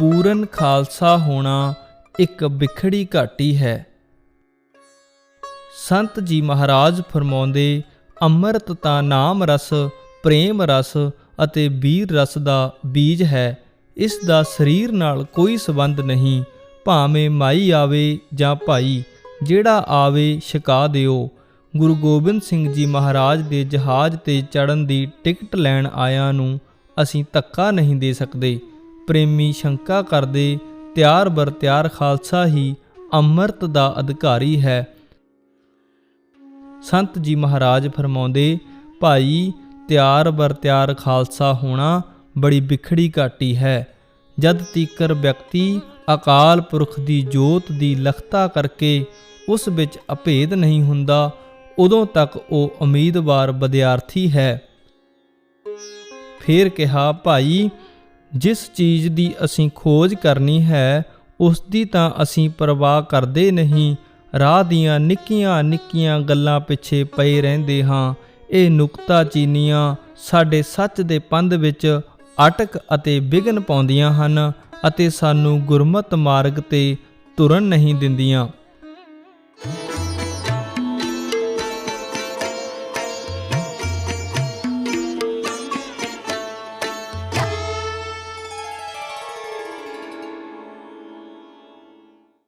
ਪੂਰਨ ਖਾਲਸਾ ਹੋਣਾ ਇੱਕ ਵਿਖੜੀ ਘਾਟੀ ਹੈ। ਸੰਤ ਜੀ ਮਹਾਰਾਜ ਫਰਮਾਉਂਦੇ, ਅੰਮ੍ਰਿਤ ਤਾਂ ਨਾਮ ਰਸ, ਪ੍ਰੇਮ ਰਸ ਅਤੇ ਵੀਰ ਰਸ ਦਾ ਬੀਜ ਹੈ। ਇਸ ਦਾ ਸਰੀਰ ਨਾਲ ਕੋਈ ਸੰਬੰਧ ਨਹੀਂ, ਭਾਵੇਂ ਮਾਈ ਆਵੇ ਜਾਂ ਭਾਈ, ਜਿਹੜਾ ਆਵੇ ਛਕਾ ਦਿਓ। ਗੁਰੂ ਗੋਬਿੰਦ ਸਿੰਘ ਜੀ ਮਹਾਰਾਜ ਦੇ ਜਹਾਜ਼ ਤੇ ਚੜਨ ਦੀ ਟਿਕਟ ਲੈਣ ਆਇਆਂ ਨੂੰ ਅਸੀਂ ਧੱਕਾ ਨਹੀਂ ਦੇ ਸਕਦੇ। ਪ੍ਰੇਮੀ ਸ਼ੰਕਾ ਕਰਦੇ, ਤਿਆਰ ਬਰ ਤਿਆਰ ਖਾਲਸਾ ਹੀ ਅੰਮ੍ਰਿਤ ਦਾ ਅਧਿਕਾਰੀ ਹੈ। ਸੰਤ ਜੀ ਮਹਾਰਾਜ ਫਰਮਾਉਂਦੇ, ਭਾਈ, ਤਿਆਰ ਬਰ ਤਿਆਰ ਖਾਲਸਾ ਹੋਣਾ ਬੜੀ ਵਿਖੜੀ ਘਾਟੀ ਹੈ। ਜਦ ਤੀਕਰ ਵਿਅਕਤੀ ਅਕਾਲ ਪੁਰਖ ਦੀ ਜੋਤ ਦੀ ਲਖਤਾ ਕਰਕੇ ਉਸ ਵਿੱਚ ਅਭੇਦ ਨਹੀਂ ਹੁੰਦਾ, ਉਦੋਂ ਤੱਕ ਉਹ ਉਮੀਦਵਾਰ ਵਿਦਿਆਰਥੀ ਹੈ। ਫੇਰ ਕਿਹਾ, ਭਾਈ ਜਿਸ ਚੀਜ਼ ਦੀ ਅਸੀਂ ਖੋਜ ਕਰਨੀ ਹੈ ਉਸ ਦੀ ਤਾਂ ਅਸੀਂ ਪਰਵਾਹ ਕਰਦੇ ਨਹੀਂ। ਰਾਹ ਦੀਆਂ ਨਿੱਕੀਆਂ ਨਿੱਕੀਆਂ ਗੱਲਾਂ ਪਿੱਛੇ ਪਏ ਰਹਿੰਦੇ ਹਾਂ। ਇਹ ਨੁਕਤਾ ਚੀਨੀਆਂ ਸਾਡੇ ਸੱਚ ਦੇ ਪੰਧ ਵਿੱਚ ਅਟਕ ਅਤੇ ਵਿਘਨ ਪਾਉਂਦੀਆਂ ਹਨ ਅਤੇ ਸਾਨੂੰ ਗੁਰਮਤ ਮਾਰਗ ਤੇ ਤੁਰਨ ਨਹੀਂ ਦਿੰਦੀਆਂ।